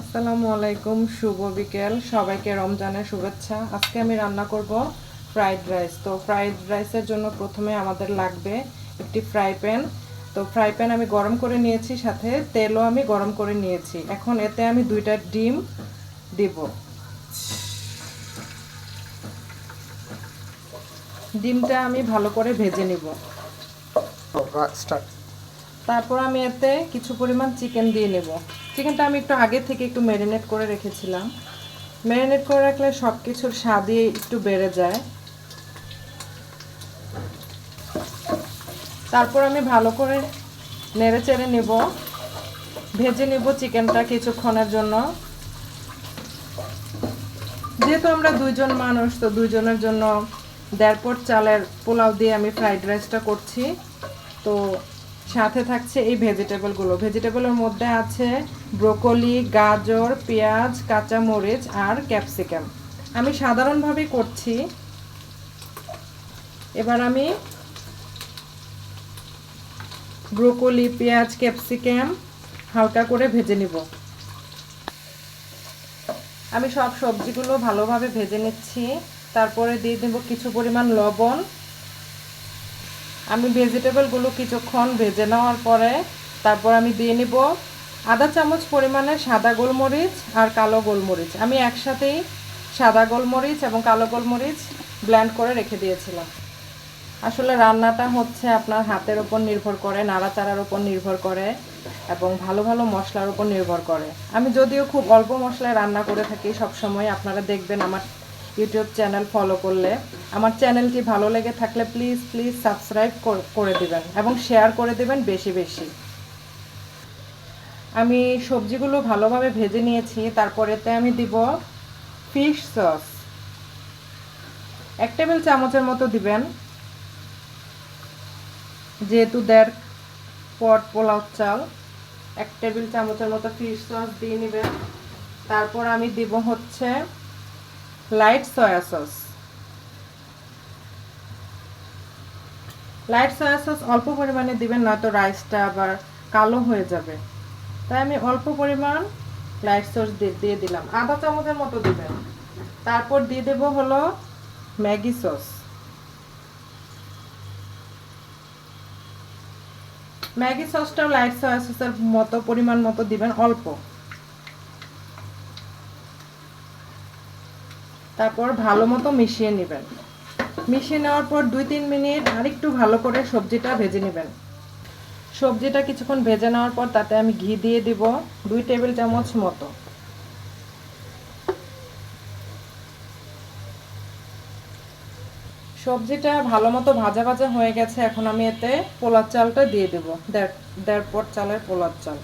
আসসালামু আলাইকুম, শুভ বিকেল। সবাইকে রমজানের শুভেচ্ছা। আজকে আমি রান্না করব ফ্রাইড রাইস। তো ফ্রাইড রাইসের জন্য প্রথমে আমাদের লাগবে একটি ফ্রাই প্যান। তো ফ্রাই প্যান আমি গরম করে নিয়েছি, সাথে তেলও আমি গরম করে নিয়েছি। এখন এতে আমি দুইটা ডিম দিব। ডিমটা আমি ভালো করে ভেজে নিব। স্টার্ট। তারপর আমি এতে কিছু পরিমাণ চিকেন দিয়ে নেব। চিকেনটা আমি একটু আগে থেকে একটু ম্যারিনেট করে রেখেছিলাম। ম্যারিনেট করে রাখলে সব কিছুর স্বাদই একটু বেড়ে যায়। তারপর আমি ভালো করে নেড়ে চেড়ে নেব। ভেজে নেব চিকেনটা কিছুক্ষণের জন্য। যেহেতু আমরা দুইজন মানুষ, তো দুইজনের জন্য দেড় চালের পোলাও দিয়ে আমি ফ্রাইড রাইসটা করছি। তো সাথে থাকছে এই ভেজিটেবলগুলো। ভেজিটেবলের মধ্যে আছে ব্রোকলি, গাজর, পেঁয়াজ কাঁচা মরিচ আর ক্যাপসিকাম। আমি সাধারণভাবেই করছি। এবার আমি ব্রোকলি, পেঁয়াজ, ক্যাপসিকাম হালকা করে ভেজে নিব। আমি সব সবজিগুলো ভালোভাবে ভেজে নিচ্ছি। তারপরে দিয়ে দেব কিছু পরিমাণ লবণ। আমি ভেজিটেবলগুলো কিছুক্ষণ ভেজে নেওয়ার পরে তারপর আমি দিয়ে নিব আধা চামচ পরিমাণে সাদা গোলমরিচ আর কালো গোলমরিচ। আমি একসাথেই সাদা গোলমরিচ এবং কালো গোলমরিচ ব্ল্যান্ড করে রেখে দিয়েছিলাম। আসলে রান্নাটা হচ্ছে আপনার হাতের ওপর নির্ভর করে, নাড়াচাড়ার ওপর নির্ভর করে এবং ভালো ভালো মশলার ওপর নির্ভর করে। আমি যদিও খুব অল্প মশলায় রান্না করে থাকি, সবসময় আপনারা দেখবেন আমার ইউটিউব চ্যানেল ফলো করলে আমার চ্যানেলটি ভালো লেগে থাকলে প্লিজ প্লিজ সাবস্ক্রাইব করে দিবেন এবং শেয়ার করে দিবেন বেশি বেশি। আমি সবজিগুলো ভালোভাবে ভেজে নিয়েছি, তারপরেতে আমি দিব ফিশ সস এক টেবিল চামচের মতো দিবেন। যেহেতু দেড় পট পোলাও চাল, এক টেবিল চামচের মতো ফিশ সস দিয়ে নেবেন। তারপর আমি দিব হচ্ছে light soya sauce light soya sauce অল্প পরিমাণে দিবেন, নয়তো রাইসটা আবার কালো হয়ে যাবে। তাই আমি অল্প পরিমাণ লাইট সস দিয়ে দিলাম। আধা চামচের মতো দিবেন। তারপর দিয়ে দেব হলো ম্যাগি সস ম্যাগি সসটাও লাইট সয়া সসের মতো, পরিমাণ মতো দিবেন অল্প। তারপর ভালো মতো মিশিয়ে নেবেন। মিশিয়ে নেওয়ার পর দুই তিন মিনিট আরেকটু ভালো করে সবজিটা ভেজে নেবেন। সবজিটা কিছুক্ষণ ভেজে নেওয়ার পর তাতে আমি ঘি দিয়ে দিব দুই টেবিল চামচ মতো। সবজিটা ভালো মতো ভাজা ভাজা হয়ে গেছে, এখন আমি এতে পোলার চালটা দিয়ে দেবো। দেড় দেড় পট চালের পোলার চাল।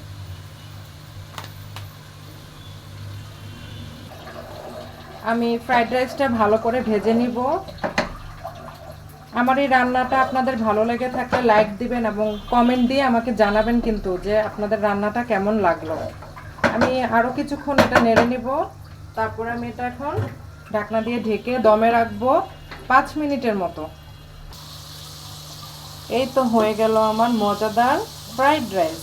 আমি ফ্রাইড রাইসটা ভালো করে ভেজে নিব। আমার এই রান্নাটা আপনাদের ভালো লেগে থাকলে লাইক দিবেন এবং কমেন্ট দিয়ে আমাকে জানাবেন কিন্তু যে আপনাদের রান্নাটা কেমন লাগল। আমি আরও কিছুক্ষণ এটা নেড়ে নিব। তারপর আমি এটা এখন ঢাকনা দিয়ে ঢেকে দমে রাখব পাঁচ মিনিটের মতো। এই তো হয়ে গেল আমার মজাদার ফ্রাইড রাইস